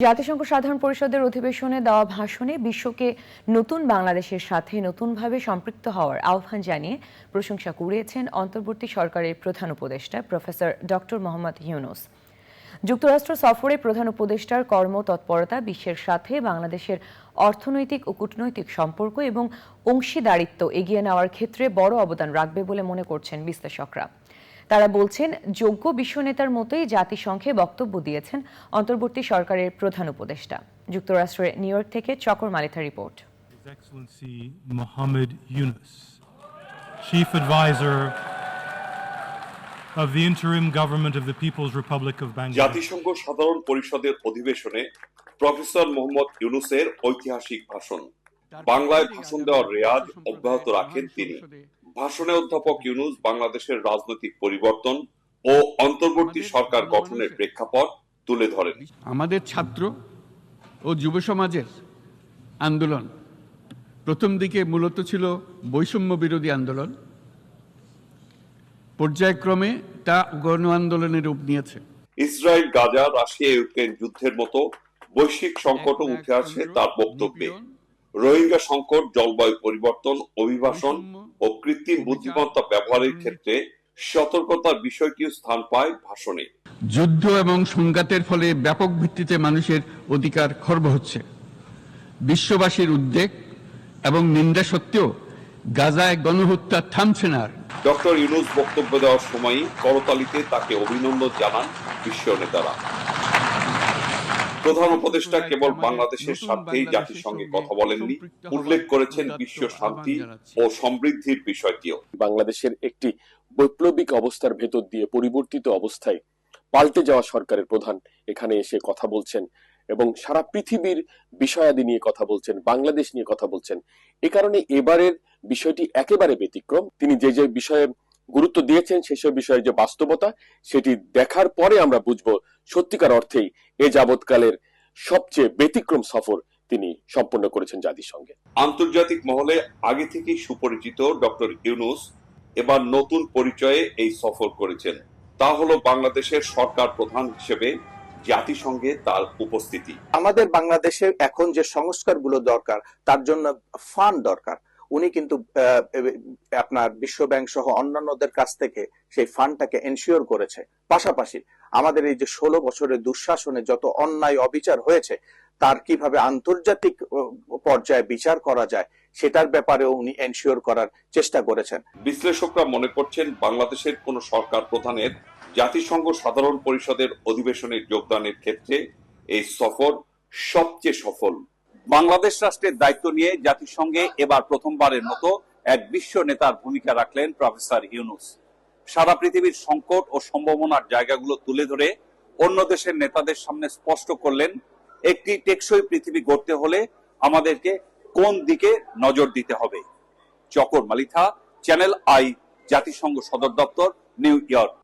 জাতিসংঘ সাধারণ পরিষদের অধিবেশনে দেওয়া ভাষণে বিশ্বকে নতুন বাংলাদেশের সাথে নতুনভাবে সম্পৃক্ত হওয়ার আহ্বান জানিয়ে প্রশংসা কুড়িয়েছেন অন্তর্বর্তী সরকারের প্রধান উপদেষ্টা প্রফেসর ডক্টর মোহাম্মদ ইউনুস। যুক্তরাষ্ট্র সফরে প্রধান উপদেষ্টার কর্মতৎপরতা, বিশ্বের সাথে বাংলাদেশের অর্থনৈতিক ও কূটনৈতিক সম্পর্ক এবং অংশীদারিত্ব এগিয়ে নেওয়ার ক্ষেত্রে বড় অবদান রাখবে বলে মনে করছেন বিশ্লেষকরা। তারা বলছেন যোগ্য বিশ্বনেতার মতোই জাতিসংঘে বক্তব্য দিয়েছেন অন্তর্বর্তী সরকারের প্রধান উপদেষ্টা। যুক্তরাষ্ট্রের নিউ ইয়র্ক থেকে চকর Malitha report. Excellency Mohammed Yunus, Chief Advisor of the Interim Government of the People's Republic of Bangladesh. জাতিসংঘ সাধারণ পরিষদের অধিবেশনে প্রফেসর মোহাম্মদ ইউনুসের ঐতিহাসিক ভাষণ। বাংলায় ভাষণ দেওয়ার রেয়াজ অব্যাহত রাখেন তিনি। ভাষণে অধ্যাপক ইউনুস বাংলাদেশের রাজনৈতিক পরিবর্তন ও অন্তর্বর্তী সরকার গঠনের প্রেক্ষাপট তুলে ধরেন। আমাদের ছাত্র ও যুব সমাজের আন্দোলন প্রথম দিকে মূলত ছিল বৈষম্য বিরোধী আন্দোলন। পর্যায়ক্রমে তা গণ আন্দোলনের রূপ নিয়েছে। ইসরায়েল গাজা রাশিয়া ইউক্রেন যুদ্ধের মতো বৈশ্বিক সংকটও উঠে আসে তার বক্তব্যে। রোহিঙ্গা সংকট জলবায়ু পরিবর্তন অভিবাসন ও কৃত্রিম বুদ্ধিমত্তা ব্যবহারের ক্ষেত্রে সতর্কতার বিষয়টিও স্থান পায় ভাষণে। যুদ্ধ এবং সংঘাতের ফলে ব্যাপক ভিত্তিতে মানুষের অধিকার খর্ব হচ্ছে। বিশ্ববাসীর উদ্বেগ এবং নিন্দা সত্ত্বেও গাজায় গণহত্যা থামছে না ডক্টর ইউনুস বক্তব্য দেওয়ার সময়ই করতালিতে তাকে অভিনন্দন জানান বিশ্ব নেতারা। প্রধান উপদেষ্টা কেবল বাংলাদেশের স্বার্থেই জাতিসংঘে কথা বলেননি। উল্লেখ করেছেন বিশ্ব শান্তি ও সমৃদ্ধির বিষয়টিও। বাংলাদেশের একটি বৈপ্লবিক অবস্থার ভেতর দিয়ে পরিবর্তিত অবস্থায় পাল্টে যাওয়া সরকারের প্রধান এখানে এসে কথা বলছেন এবং সারা পৃথিবীর বিষয়াদি নিয়ে কথা বলছেন বাংলাদেশ নিয়ে কথা বলছেন। এ কারণে এবারের বিষয়টি একেবারে ব্যতিক্রম। তিনি যে যে বিষয়ে গুরুত্ব দিয়েছেন সেসব বিষয়ে যে বাস্তবতা সেটি দেখার পরে আমরা বুঝব সত্যিকার অর্থেই এ যাবৎকালের সবচেয়ে ব্যতিক্রম সফর তিনি সম্পন্ন করেছেন জাতিসংঘে আন্তর্জাতিক মহলে আগে থেকেই সুপরিচিত ডক্টর ইউনুস এবার নতুন পরিচয়ে এই সফর করেছেন। তা হলো বাংলাদেশের সরকার প্রধান হিসেবে জাতিসংঘে তার উপস্থিতি। আমাদের বাংলাদেশে এখন যে সংস্কারগুলো দরকার তার জন্য ফান্ড দরকার। উনি কিন্তু আপনার বিশ্ব ব্যাংক সহ অন্যান্যদের কাছ থেকে সেই ফান্ডটাকে এনশিওর করেছে। পাশাপাশি আমাদের এই যে ষোলো বছরের দুঃশাসনে যত অন্যায় অবিচার হয়েছে, তার কীভাবে আন্তর্জাতিক পর্যায়ে বিচার করা যায়, সেটার ব্যাপারেও উনি এনশিওর করার চেষ্টা করেছেন। বিশ্লেষকরা মনে করছেন বাংলাদেশের কোন সরকার প্রধানের জাতিসংঘ সাধারণ পরিষদের অধিবেশনে যোগদানের ক্ষেত্রে এই সফর সবচেয়ে সফল। বাংলাদেশ রাষ্ট্রের দায়িত্ব নিয়ে জাতিসংঘে এবার প্রথমবারের মতো এক বিশ্ব নেতার ভূমিকা রাখলেন প্রফেসর ইউনুস। সারা পৃথিবীর সংকট ও সম্ভাবনার জায়গাগুলো তুলে ধরে অন্য দেশের নেতাদের সামনে স্পষ্ট করলেন, একটি টেকসই পৃথিবী গড়তে হলে আমাদেরকে কোন দিকে নজর দিতে হবে। চকর মালিথা, চ্যানেল আই, জাতিসংঘ সদর দপ্তর, নিউ ইয়র্ক।